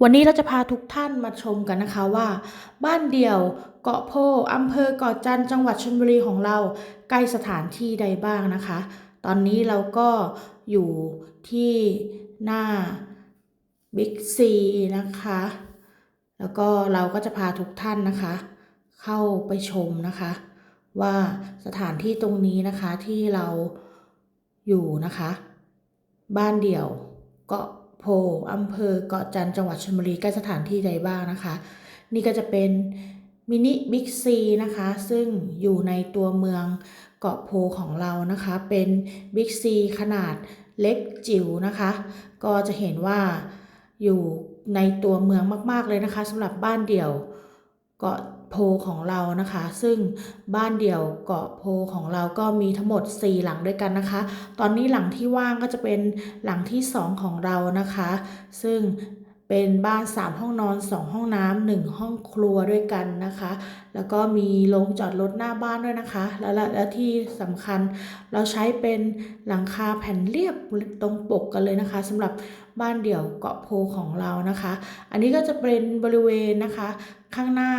วันนี้เราจะพาทุกท่านมาชมกันนะคะว่า บ้านเดี่ยวเกาะโพอำเภอเกาะจันจังหวัดชลบุรีของเราใกล้สถานที่ใดบ้างนะคะ ตอนนี้เราก็อยู่ที่หน้าบิ๊กซีนะคะ แล้วก็เราก็จะพาทุกท่านนะคะ เข้าไปชมนะคะ ว่าสถานที่ตรงนี้นะคะที่เราอยู่นะคะ บ้านเดี่ยวเกาะ โพอำเภอเกาะจันจังหวัดชลบุรีใกล้สถานที่ใดบ้างนะคะ นี่ก็จะเป็นมินิบิ๊กซีนะคะ ซึ่งอยู่ในตัวเมืองเกาะโพของเรานะคะ เป็นบิ๊กซีขนาดเล็กจิ๋วนะคะ ก็จะเห็นว่าอยู่ในตัวเมืองมาก ๆ เลยนะคะสำหรับบ้านเดี่ยวเกาะ โพของเรานะคะ ซึ่งบ้านเดี่ยวเกาะโพของเราก็มีทั้งหมด 4 หลังด้วยกันนะคะ ตอนนี้หลังที่ว่างก็จะเป็นหลังที่ 2 ของเรานะคะ ซึ่งเป็นบ้าน 3 ห้องนอน 2 ห้องน้ำ1ห้องครัวด้วยกันนะคะ แล้วก็มีโรงจอดรถหน้าบ้านด้วยนะคะ แล้วและและที่สำคัญเราใช้เป็นหลังคาแผ่นเรียบตรงปกกันเลยนะคะสำหรับบ้านเดี่ยวเกาะโพของเรานะคะ อันนี้ก็จะเป็นบริเวณนะคะข้างหน้า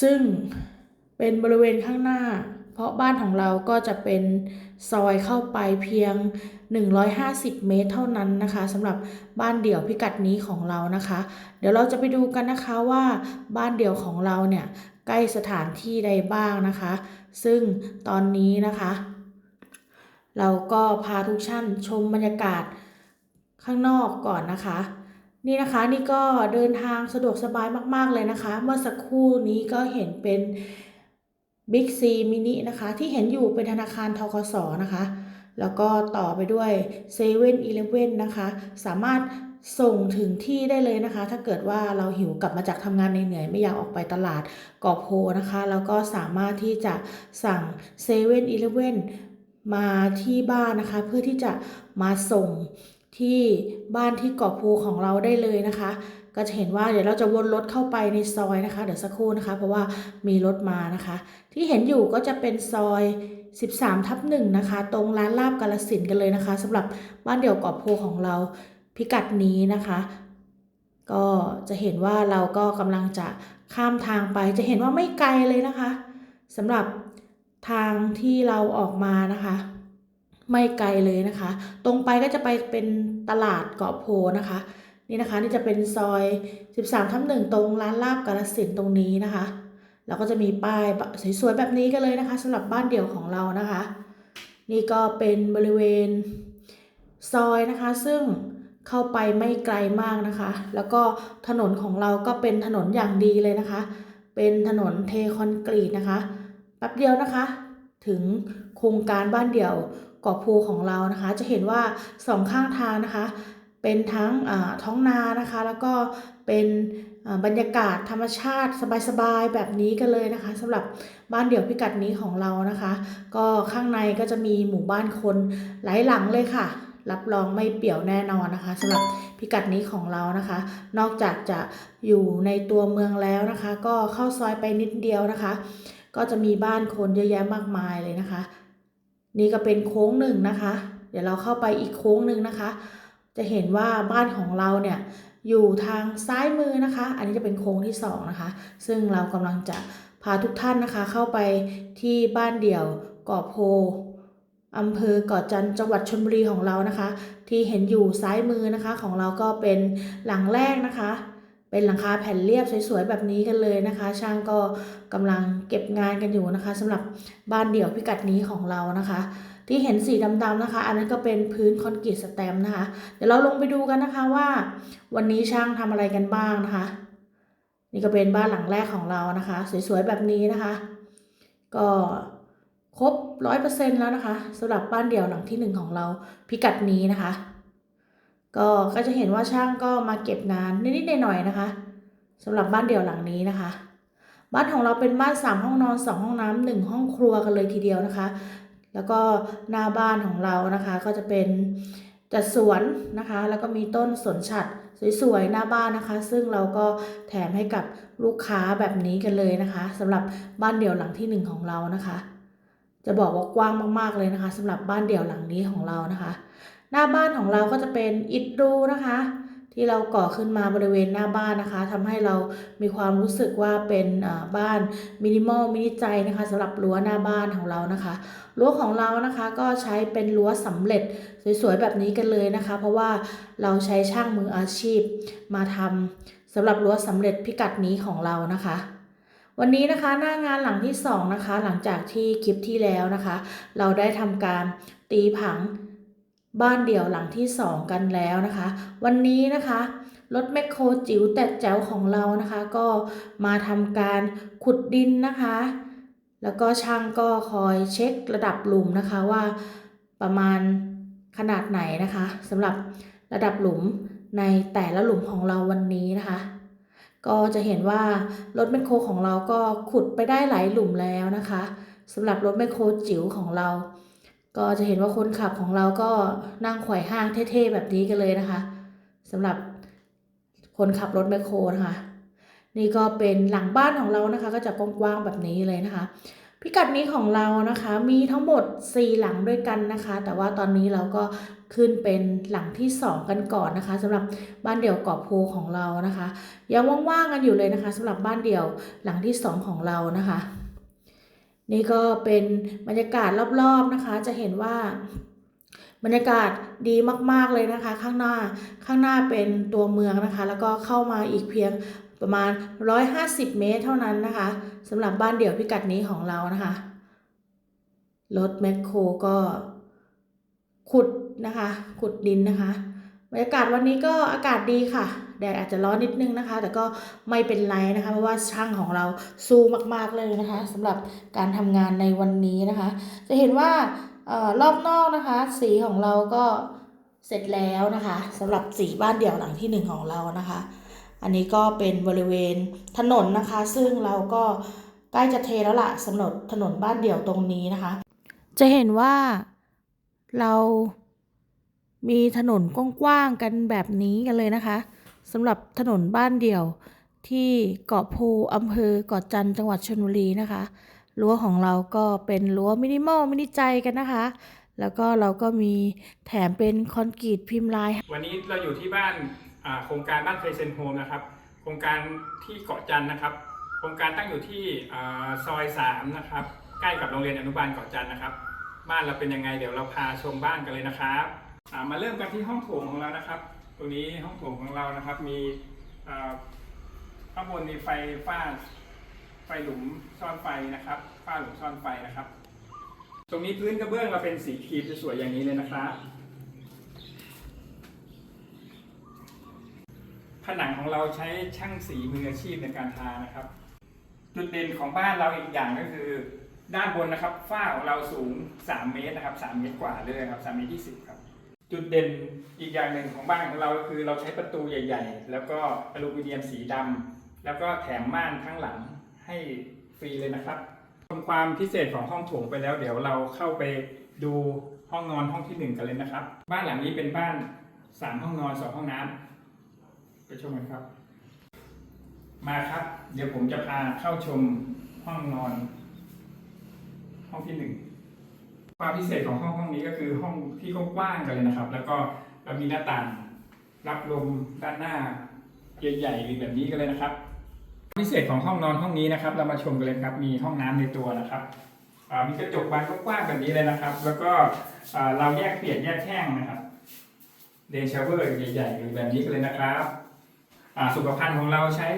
ซึ่งเป็นบริเวณข้างหน้า เพราะบ้านของเราก็จะเป็นซอยเข้าไปเพียง 150 เมตรเท่านั้นนะคะสำหรับบ้านเดี่ยวพิกัดนี้ของเรานะคะ เดี๋ยวเราจะไปดูกันนะคะว่าบ้านเดี่ยวของเราเนี่ยใกล้สถานที่ใดบ้างนะคะ ซึ่งตอนนี้นะคะ เราก็พาทุกท่านชมบรรยากาศข้างนอกก่อนนะคะ นี่นะคะนี่ก็เดินทางสะดวกสบายมาก ๆ เลยนะคะ เมื่อสักครู่นี้ก็เห็นเป็น Big C Mini นะคะ ที่เห็นอยู่เป็นธนาคารทกสนะคะ แล้วก็ต่อไปด้วย7 e เ e ่ e อนะคะ สามารถส่งถึงที่ได้เลยนะคะ ถ้าเกิดว่าเราหิวกลับมาจากทำงานเหนื่อยไม่อยากออกไปตลาดกอบโพนะคะ แล้วก็สามารถที่จะสั่ง7 e เ e ่ e อมาที่บ้านนะคะ เพื่อที่จะมาส่ง ที่บ้านที่เกาะโพของเราได้เลยนะคะ ก็จะเห็นว่าเดี๋ยวเราจะวนรถเข้าไปในซอยนะคะ เดี๋ยวสักครู่นะคะ เพราะว่ามีรถมานะคะ ที่เห็นอยู่ก็จะเป็นซอย 13ทับหนึ่งนะคะ ตรงร้านลาบกาลสินกันเลยนะคะสำหรับบ้านเดี่ยวเกาะโพของเราพิกัดนี้นะคะ ก็จะเห็นว่าเราก็กำลังจะข้ามทางไปจะเห็นว่าไม่ไกลเลยนะคะสำหรับทางที่เราออกมานะคะ ไม่ไกลเลยนะคะ ตรงไปก็จะไปเป็นตลาดเกาะโพนะคะ นี่นะคะนี่จะเป็นซอย 13ทับหนึ่งตรงร้านลาบกาลสินตรงนี้นะคะแล้วก็จะมีป้ายสวยๆแบบนี้กันเลยนะคะสำหรับบ้านเดี่ยวของเรานะคะ นี่ก็เป็นบริเวณซอยนะคะ ซึ่งเข้าไปไม่ไกลมากนะคะ แล้วก็ถนนของเราก็เป็นถนนอย่างดีเลยนะคะ เป็นถนนเทคอนกรีตนะคะแป๊บเดียวนะคะ ถึงโครงการบ้านเดี่ยว เกาะภูของเรานะคะ จะเห็นว่าสองข้างทางนะคะ เป็นทั้งท้องนานะคะ แล้วก็เป็นบรรยากาศธรรมชาติสบายๆแบบนี้กันเลยนะคะสำหรับบ้านเดี่ยวพิกัดนี้ของเรานะคะ ก็ข้างในก็จะมีหมู่บ้านคนหลายหลังเลยค่ะ รับรองไม่เปี่ยวแน่นอนนะคะสำหรับพิกัดนี้ของเรานะคะ นอกจากจะอยู่ในตัวเมืองแล้วนะคะ ก็เข้าซอยไปนิดเดียวนะคะ ก็จะมีบ้านคนเยอะแยะมากมายเลยนะคะ นี่ก็เป็นโค้งหนึ่งนะคะ เดี๋ยวเราเข้าไปอีกโค้งหนึ่งนะคะ จะเห็นว่าบ้านของเราเนี่ยอยู่ทางซ้ายมือนะคะ อันนี้จะเป็นโค้งที่2นะคะ ซึ่งเรากำลังจะพาทุกท่านนะคะ เข้าไปที่บ้านเดี่ยวเกาะโพอำเภอเกาะจันจังหวัดชลบุรีของเรานะคะ ที่เห็นอยู่ซ้ายมือนะคะของเราก็เป็นหลังแรกนะคะ เป็นหลังคาแผ่นเรียบสวยๆแบบนี้กันเลยนะคะ ช่างก็กำลังเก็บงานกันอยู่นะคะสำหรับบ้านเดี่ยวพิกัดนี้ของเรานะคะ ที่เห็นสีดำๆนะคะ อันนั้นก็เป็นพื้นคอนกรีตสแตมนะคะ เดี๋ยวเราลงไปดูกันนะคะว่า วันนี้ช่างทำอะไรกันบ้างนะคะ นี่ก็เป็นบ้านหลังแรกของเรานะคะ สวยๆแบบนี้นะคะ ก็ครบร้อยเปอร์เซ็นต์แล้วนะคะสำหรับบ้านเดี่ยวหลังที่หนึ่งของเราพิกัดนี้นะคะ ก็ก็จะเห็นว่าช่างก็มาเก็บงานนิดๆหน่อยๆนะคะสำหรับบ้านเดี่ยวหลังนี้นะคะ บ้านของเราเป็นบ้านสามห้องนอนสองห้องน้ำหนึ่งห้องครัวกันเลยทีเดียวนะคะ แล้วก็หน้าบ้านของเรานะคะ ก็จะเป็นจัดสวนนะคะ แล้วก็มีต้นสนฉัดสวยๆหน้าบ้านนะคะ ซึ่งเราก็แถมให้กับลูกค้าแบบนี้กันเลยนะคะสำหรับบ้านเดี่ยวหลังที่หนึ่งของเรานะคะ จะบอกว่ากว้างมากๆเลยนะคะสำหรับบ้านเดี่ยวหลังนี้ของเรานะคะ หน้าบ้านของเราก็จะเป็นอิฐรูนะคะ ที่เราก่อขึ้นมาบริเวณหน้าบ้านนะคะทำให้เรามีความรู้สึกว่าเป็นบ้านมินิมอลมินิใจนะคะสำหรับรั้วหน้าบ้านของเรานะคะรั้วของเรานะคะก็ใช้เป็นรั้วสำเร็จสวยๆแบบนี้กันเลยนะคะ เพราะว่าเราใช้ช่างมืออาชีพ มาทำสำหรับรั้วสำเร็จพิกัดนี้ของเรานะคะวันนี้นะคะหน้างานหลังที่สองนะคะหลังจากที่คลิปที่แล้วนะคะ เราได้ทำการตีผัง บ้านเดี่ยวหลังที่สองกันแล้วนะคะ วันนี้นะคะรถแมคโครจิ๋วแต่แจ๋วของเรานะคะ ก็มาทำการขุดดินนะคะ แล้วก็ช่างก็คอยเช็คระดับหลุมนะคะว่าประมาณขนาดไหนนะคะสำหรับระดับหลุมในแต่ละหลุมของเราวันนี้นะคะ ก็จะเห็นว่ารถแมคโครของเราก็ขุดไปได้หลายหลุมแล้วนะคะสำหรับรถแมคโครจิ๋วของเรา ก็จะเห็นว่าคนขับของเราก็นั่งไขว่ห้างเท่ๆแบบนี้กันเลยนะคะสำหรับคนขับรถแมคโครนะคะนี่ก็เป็นหลังบ้านของเรานะคะ ก็จะกว้างๆแบบนี้เลยนะคะ พิกัดนี้ของเรานะคะ มีทั้งหมด 4 หลังด้วยกันนะคะ แต่ว่าตอนนี้เราก็ขึ้นเป็นหลังที่ 2 กันก่อนนะคะสำหรับบ้านเดี่ยวเกาะโพของเรานะคะยังว่างๆกันอยู่เลยนะคะสำหรับบ้านเดี่ยวหลังที่ 2 ของเรานะคะ นี่ก็เป็นบรรยากาศรอบๆนะคะ จะเห็นว่าบรรยากาศดีมากๆเลยนะคะ ข้างหน้าข้างหน้าเป็นตัวเมืองนะคะ แล้วก็เข้ามาอีกเพียงประมาณ 150 เมตรเท่านั้นนะคะสำหรับบ้านเดี่ยวพิกัดนี้ของเรานะคะ รถแมคโครก็ขุดนะคะ ขุดดินนะคะ บรรยากาศวันนี้ก็อากาศดีค่ะ แดดอาจจะร้อนนิดนึงนะคะ แต่ก็ไม่เป็นไรนะคะ เพราะว่าช่างของเราสู้มากๆเลยนะคะสำหรับการทำงานในวันนี้นะคะ จะเห็นว่าออรอบนอกนะคะ สีของเราก็เสร็จแล้วนะคะสำหรับสีบ้านเดี่ยวหลังที่หนึ่งของเรานะคะ อันนี้ก็เป็นบริเวณถนนนะคะ ซึ่งเราก็ใกล้จะเทแล้วล่ะสำหรับถนนบ้านเดี่ยวตรงนี้นะคะ จะเห็นว่าเรามีถนนกว้างๆกันแบบนี้กันเลยนะคะ สำหรับถนนบ้านเดี่ยวที่เกาะโพอำเภอเกาะจันจังหวัดชลบุรีนะคะรั้วของเราก็เป็นรั้วมินิมอลมินิใจกันนะคะ แล้วก็เราก็มีแถมเป็นคอนกรีตพิมพ์ลาย วันนี้เราอยู่ที่บ้านโครงการบ้านเคยเซนโฮมนะครับ โครงการที่เกาะจันนะครับ โครงการตั้งอยู่ที่อซอย3นะครับใกล้กับโรงเรียนอนุบาลเกาะจันนะครับ บ้านเราเป็นยังไงเดี๋ยวเราพาชมบ้านกันเลยนะครับมาเริ่มกันที่ห้องโถงของเรานะครับ ตรงนี้ห้องโถงของเรานะครับ มีข้างบนมีไฟฟ้าไฟหลุมซ่อนไฟนะครับฝ้าหลุมซ่อนไฟนะครับ ตรงนี้พื้นกระเบื้องเราเป็นสีครีมสวยๆอย่างนี้เลยนะครับ ผนังของเราใช้ช่างสีมืออาชีพในการทานะครับ จุดเด่นของบ้านเราอีกอย่างก็คือ ด้านบนนะครับฝ้าของเราสูง 3 เมตรนะครับ 3 เมตรกว่าเลยครับ3เมตร20ครับ จุดเด่นอีกอย่างหนึ่งของบ้านของเราก็คือเราใช้ประตูใหญ่ ๆ แล้วก็อลูมิเนียมสีดำแล้วก็แถมม่านข้างหลังให้ฟรีเลยนะครับชมความพิเศษของห้องโถงไปแล้วเดี๋ยวเราเข้าไปดูห้องนอนห้องที่หนึ่งกันเลยนะครับ บ้านหลังนี้เป็นบ้านสามห้องนอนสองห้องน้ำไปชมกันครับ มาครับ เดี๋ยวผมจะพาเข้าชมห้องนอน ห้องที่หนึ่ง ความพิเศษของห้องห้องนี้ก็คือห้องที่กว้างๆกันเลยนะครับ แล้วก็เรามีหน้าต่างรับลมด้านหน้าใหญ่ๆแบบนี้กันเลยนะครับ พิเศษของห้องนอนห้องนี้นะครับ เรามาชมกันเลยครับ มีห้องน้ำในตัวนะครับมีกระจกบานกว้างๆแบบนี้เลยนะครับ แล้วก็เราแยกเปียกแยกแห้งนะครับเดนชาเวอร์ใหญ่ๆแบบนี้กันเลยนะครับสุขภัณฑ์ของเราใช้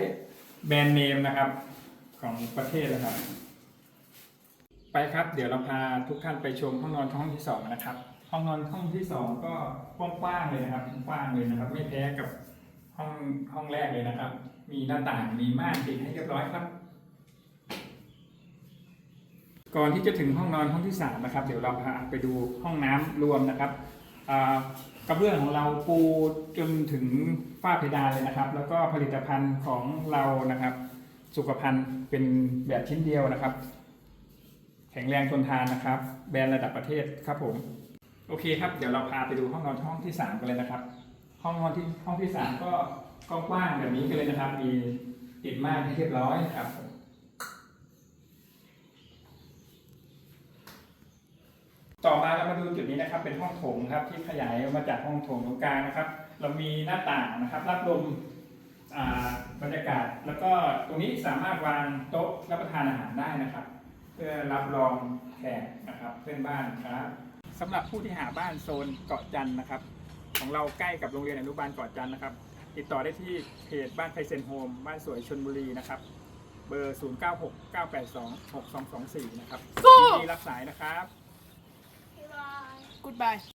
แบรนด์เนมนะครับของประเทศนะครับ ไปครับ เดี๋ยวเราพาทุกท่านไปชมห้องนอนห้องที่สองนะครับ ห้องนอนห้องที่สองก็กว้างๆเลยนะครับกว้างเลยนะครับ ไม่แพ้กับห้องห้องแรกเลยนะครับ มีหน้าต่างมีม่านปิดให้เรียบร้อยครับ ก่อนที่จะถึงห้องนอนห้องที่สามนะครับ เดี๋ยวเราพาไปดูห้องน้ำรวมนะครับอ่ากระเบื้องของเราปูจนถึงฝ้าเพดานเลยนะครับ แล้วก็ผลิตภัณฑ์ของเรานะครับ สุขภัณฑ์เป็นแบบชิ้นเดียวนะครับ ข็งแรงทนทานนะครับ แบรนด์ระดับประเทศครับผม โอเคครับ เดี๋ยวเราพาไปดูห้องนอนห้องที่สามกันเลยนะครับ ห้องนอนที่ห้องที่สามก็กว้างแบบนี้กันเลยนะครับ มีติดม่านให้เรียบร้อยครับต่อมาเรามาดูจุดนี้นะครับ เป็นห้องโถงครับที่ขยายมาจากห้องโถงตรงกลางนะครับ เรามีหน้าต่างนะครับ รับลมอ่าบรรยากาศ แล้วก็ตรงนี้สามารถวางโต๊ะรับประทานอาหารได้นะครับ เพื่อรับรองแขกนะครับเพื่อนบ้านครับสำหรับผู้ที่หาบ้านโซนเกาะจันทร์นะครับ ของเราใกล้กับโรงเรียนอนุบาลเกาะจันทร์นะครับ ติดต่อได้ที่เพจบ้านไทยเซนโฮมบ้านสวยชนบุรีนะครับ เบอร์ 0 9 6 9 8 2 6 2 2 4 นะครับยินดีรับสายนะครับ Goodbye